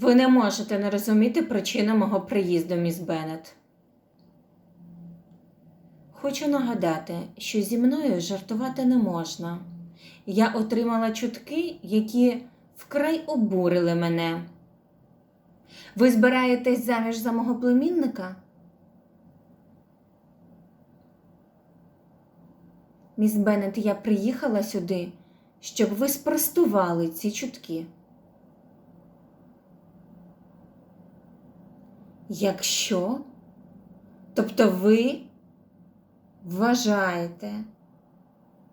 Ви не можете не розуміти причину мого приїзду, міс Беннет. Хочу нагадати, що зі мною жартувати не можна. Я отримала чутки, які вкрай обурили мене. Ви збираєтесь заміж за мого племінника? Міс Беннет, я приїхала сюди, щоб ви спростували ці чутки. Якщо? Тобто ви вважаєте,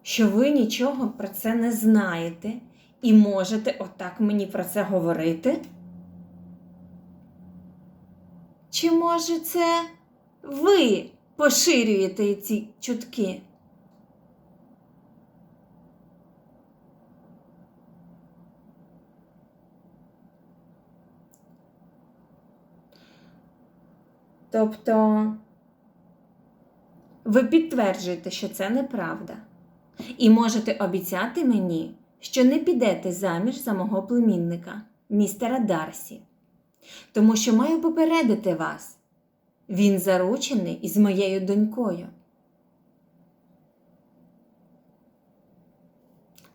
що ви нічого про це не знаєте і можете отак мені про це говорити? Чи може це ви поширюєте ці чутки? Тобто ви підтверджуєте, що це неправда, і можете обіцяти мені, що не підете заміж за мого племінника, містера Дарсі, тому що маю попередити вас. Він заручений із моєю донькою.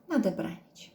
На добраніч.